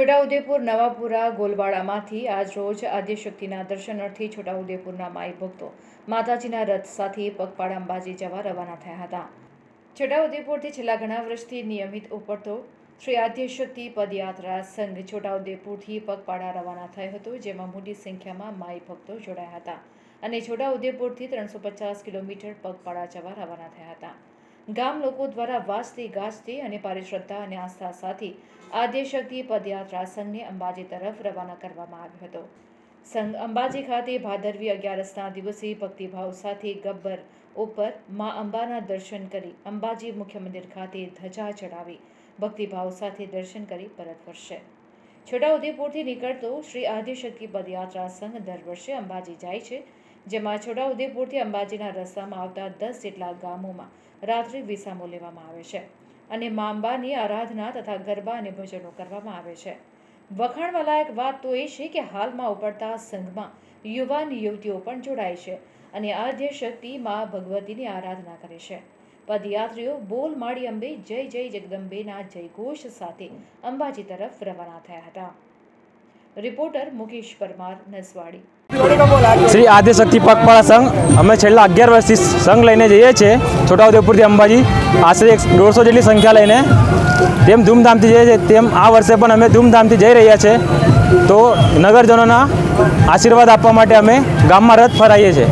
છોટાઉદેપુર, નવાપુરા, ગોલવાડામાંથી આજ રોજ આદ્યશક્તિના દર્શનાર્થી છોટાઉદેપુરના માઈ ભક્તો માતાજીના રથ સાથે પગપાળા અંબાજી જવા રવાના થયા હતા. છોટાઉદેપુરથી છેલ્લા ઘણા વર્ષથી નિયમિત ઉપડતો શ્રી આદ્યશક્તિ પદયાત્રા સંઘ છોટાઉદેપુરથી પગપાળા રવાના થયો હતો, જેમાં મોટી સંખ્યામાં માઈ ભક્તો જોડાયા હતા અને છોટાઉદેપુરથી ત્રણસો પચાસ કિલોમીટર પગપાળા જવા રવાના થયા હતા. ગામ લોકો દ્વારા વાજતે ગાજતે અને ભારે અને આસ્થા સાથે આદ્યશક્તિ પદયાત્રા સંઘને અંબાજી તરફ રવાના કરવામાં આવ્યો હતો. સંઘ અંબાજી ખાતે ભાદરવી અગિયારસના દિવસે ભક્તિભાવ સાથે ગબ્બર ઉપર મા અંબાના દર્શન કરી અંબાજી મુખ્ય મંદિર ખાતે ધજા ચડાવી ભક્તિભાવ સાથે દર્શન કરી પરત ફરશે. છોટાઉદેપુરથી નીકળતો શ્રી આદ્યશક્તિ પદયાત્રા સંઘ દર વર્ષે અંબાજી જાય છે. જેમાં છોટાઉદેપુરથી અંબાજીના રસ્તામાં આવતા દસ જેટલા ગામોમાં રાત્રિ વિસામો લેવામાં આવે છે અને મા આરાધના તથા ગરબા અને ભજનો કરવામાં આવે છે. વખાણવાલાયક વાત તો એ છે કે હાલમાં ઉપડતા સંઘમાં યુવાન યુવતીઓ પણ જોડાય છે અને આદ્ય શક્તિ મા ભગવતીની આરાધના કરે છે. પદયાત્રીઓ બોલ માળી અંબે જય જય જગદંબેના જયઘોષ સાથે અંબાજી તરફ રવાના થયા હતા. રિપોર્ટર મુકેશ પરમાર, નસવાડી. શ્રી આદ્યશક્તિ પગપાળા સંઘ. અમે છેલ્લા અગિયાર વર્ષથી સંઘ લઈને જઈએ છીએ. છોટાઉદેપુરથી અંબાજી. આશરે એક દોઢસો જેટલી સંખ્યા લઈને તેમ ધૂમધામથી જઈએ છીએ. તેમ આ વર્ષે પણ અમે ધૂમધામથી જઈ રહ્યા છે તો નગરજનોના આશીર્વાદ આપવા માટે અમે ગામમાં રથ ફરાઈએ છીએ.